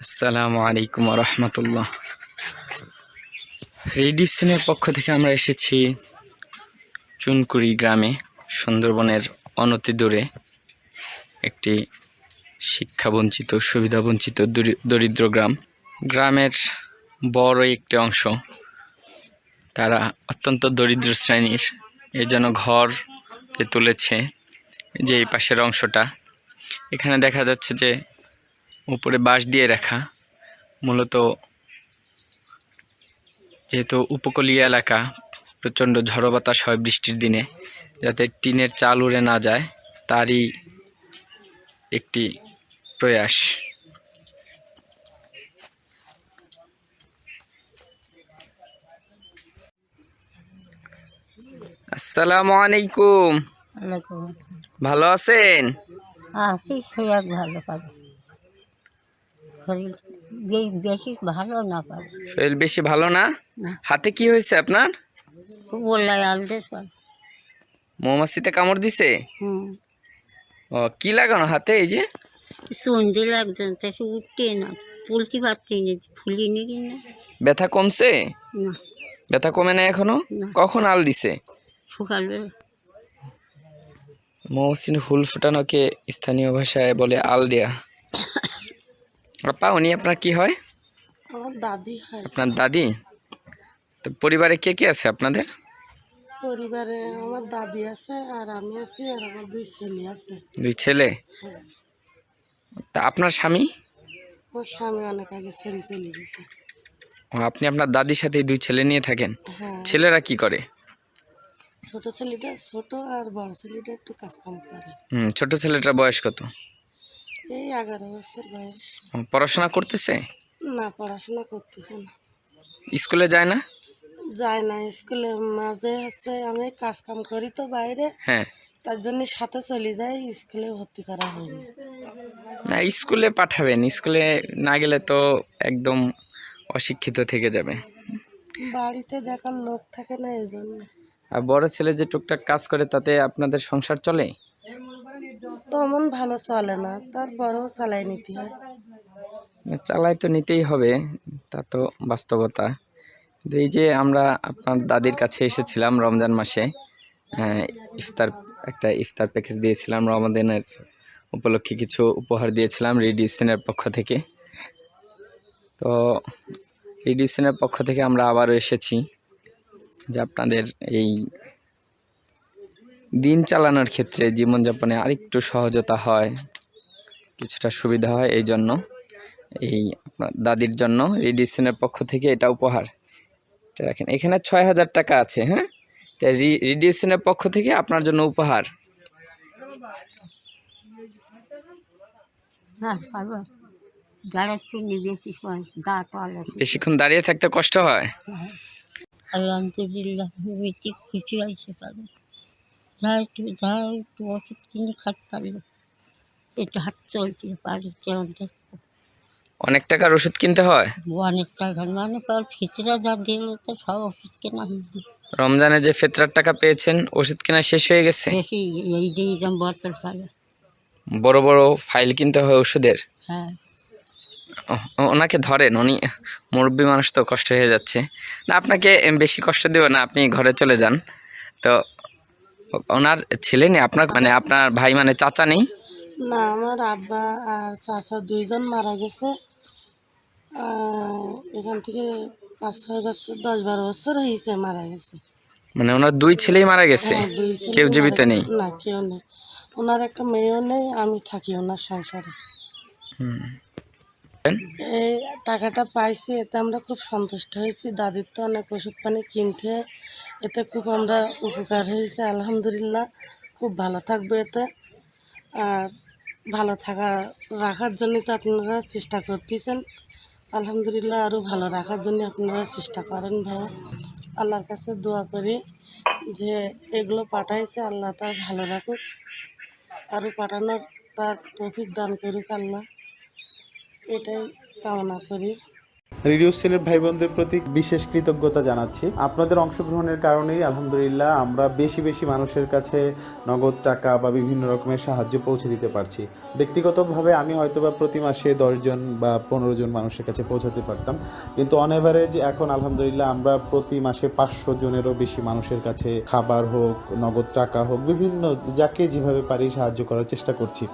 আসসালামু আলাইকুম রহমতুল্লাহ রেডিসনের পক্ষ থেকে আমরা এসেছি চুনকুড়ি গ্রামে, সুন্দরবনের অনতি দূরে একটি শিক্ষাবঞ্চিত, সুবিধাবঞ্চিত, দরি- দরিদ্র গ্রাম। গ্রামের বড় একটি অংশ। তারা অত্যন্ত দরিদ্র শ্রেণির। এই জন্য ঘর তুলেছে, যে এই পাশের অংশটা। এখানে দেখা যাচ্ছে যে উপরে বাঁশ দিয়ে রাখা। মূলত যেহেতু উপকূলীয় এলাকা প্রচণ্ড ঝড়ো বাতাস হয় বৃষ্টির দিনে যাতে টিনের চাল উড়ে না যায় তারই একটি প্রয়াস। আসসালামু আলাইকুম। ভালো আছেন? আছি ভালো পাবে। শরীর বেশি ভালো না শরীর বেশি ভালো না? হাতে কি হয়েছে আপনার? মৌমাছিতে কামড় দিছে? হুম। ও কি লাগানো হাতে এই যে? সন্ধে লাগছে তো সে উঠতে না। তুলতে পারছি না ফুলিনি কি না ব্যথা কমছে? না। ব্যথা কমে না এখনও? কখন আল দিছে? সকালবেলা। মৌসিন হুল ফুটানোকে স্থানীয় ভাষায় বলে আল দেয়া। আপা উনি আপনার কি হয়? আমার দাদি হয়। আপনার দাদি? তো পরিবারে কে কে আছে আপনাদের? পরিবারে আমার দাদি আছে আর আমি আছি আর আমার দুই ছেলে আছে। দুই ছেলে? হ্যাঁ। তা আপনার স্বামী? আমার স্বামী অনেক আগে ছেড়ে চলে গেছে। ও, আপনি আপনার দাদির সাথে দুই ছেলে নিয়ে থাকেন? হ্যাঁ। ছেলেরা কি করে? ছোট ছেলেটা ছোট আর বড় ছেলেটা একটু কাজ কাম করে। হুম ছোট ছেলেটার বয়স কত? এই এগারো বছর বয়স। পড়াশোনা করতেছে? না পড়াশোনা করতেছে না। স্কুলে যায় না? যায় না স্কুলে মাঝে হচ্ছে আমি কাজ কাম করি তো বাইরে। হ্যাঁ। তার জন্য সাথে চলে যাই স্কুলে ভর্তি করা হয়নি না স্কুলে পাঠাবেন। স্কুলে না গেলে তো একদম অশিক্ষিত থেকে যাবে। বাড়িতে দেখার লোক থাকে না এই জন্য। আর বড় ছেলে যে টুকটাক কাজ করে তাতে আপনাদের সংসার চলে? তেমন ভালো চলে না তারপরেও চালাই নিতে হয়। চালাই তো নিতেই হবে তা তো বাস্তবতা। এই যে আমরা আপনার দাদির কাছে এসেছিলাম রমজান মাসে আহ, ইফতার একটা ইফতার প্যাকেজ দিয়েছিলাম রমাদানের উপলক্ষে কিছু উপহার দিয়েছিলাম রেডিয়েশনের পক্ষ থেকে। তো রেডিয়েশনের পক্ষ থেকে আমরা আবারও এসেছি যে আপনাদের এই দিন চালানোর ক্ষেত্রে জীবনযাপনে আরেকটু সহজতা হয় কিছুটা সুবিধা হয় এই জন্য। এই আপনার দাদির জন্য রেডিয়েশনের পক্ষ থেকে এটা উপহার। এটা রাখেন। এখানে ছয় হাজার টাকা আছে হ্যাঁ? এটা রেডিয়েশনের পক্ষ থেকে আপনার জন্য উপহার। হ্যাঁ বেশিক্ষণ দাঁড়িয়ে থাকতে কষ্ট হয়? আলহামদুলিল্লাহ খুশি হয়েছে পাবে যা একটু যা একটু ওষুধ কিনে খাতে পারল একটু হাত চলছে পারি যেমন অনেক টাকার ওষুধ কিনতে হয়? অনেক টাকা মানে পর যা দিল তো সব ওষুধ কেনা হয়নি রমজানে যে ফেতরার টাকা পেয়েছেন ওষুধ কেনা শেষ হয়ে গেছে? এই দিয়ে যেমন বোতল পাবে বড় বড় ফাইল কিনতে হয় ওষুধের? হ্যাঁ। ওনাকে ধরেন উনি মুরব্বী মানুষ তো কষ্ট হয়ে যাচ্ছে। না আপনাকে বেশি কষ্ট দেবে না আপনি ঘরে চলে যান। তো ওনার ছেলে নেই? আপনার মানে আপনার ভাই মানে চাচা নেই? না আমার আব্বা আর চাচা দুইজন মারা গেছে। এখান থেকে পাঁচ ছয় বছর দশ বারো বছর হয়েছে মারা গেছে। মানে ওনার দুই ছেলেই মারা গেছে? হ্যাঁ, কেউ জীবিত নেই? না কেউ নেই। ওনার একটা মেয়েও নেই আমি থাকি ওনার সংসারে। হুম। এই টাকাটা পাইছি, এতে আমরা খুব সন্তুষ্ট হয়েছি। দাদির তো অনেক ওষুধ পানি কিনতে এতে খুব আমরা উপকার হয়েছে, আলহামদুলিল্লাহ। খুব ভালো থাকবে এতে। আর ভালো থাকা, রাখার জন্য তো আপনারা চেষ্টা করতেছেন। আলহামদুলিল্লাহ আরও ভালো রাখার জন্য আপনারা চেষ্টা করেন ভাইয়া। আল্লাহর কাছে দোয়া করি যে এগুলো পাঠাইছে, আল্লাহ তার ভালো রাখুক। আরও পাঠানোর তার তৌফিক দান করুক আল্লাহ। এটাই কামনা করি। রেডিও সেলের ভাই বোনদের প্রতি বিশেষ কৃতজ্ঞতা জানাচ্ছি। আপনাদের অংশগ্রহণের কারণেই আলহামদুলিল্লাহ আমরা বেশি বেশি মানুষের কাছে নগদ টাকা বা বিভিন্ন রকমের সাহায্য পৌঁছে দিতে পারছি। ব্যক্তিগতভাবে আমি হয়তো বা প্রতি মাসে দশজন বা পনেরো জন মানুষের কাছে পৌঁছাতে পারতাম। কিন্তু অন এভারেজ এখন আলহামদুলিল্লাহ আমরা প্রতি মাসে পাঁচশো জনেরও বেশি মানুষের কাছে খাবার হোক নগদ টাকা হোক বিভিন্ন যাকে যেভাবে পারি সাহায্য করার চেষ্টা করছি।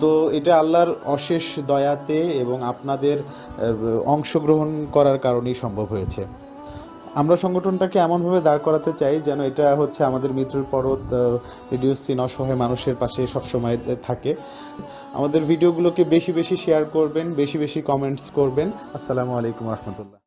তো এটা আল্লাহর অশেষ দয়াতে এবং আপনাদের আহ, অংশগ্রহণ করার কারণেই সম্ভব হয়েছে। আমরা সংগঠনটাকে এমনভাবে দাঁড় করাতে চাই যেন এটা হচ্ছে আমাদের মৃত্যুর পর্বত রিডিউস সিন অসহায় মানুষের পাশে সবসময় থাকে। আমাদের ভিডিওগুলোকে বেশি বেশি শেয়ার করবেন, বেশি বেশি কমেন্টস করবেন। আসসালামু আলাইকুম রহমতুল্লাহ।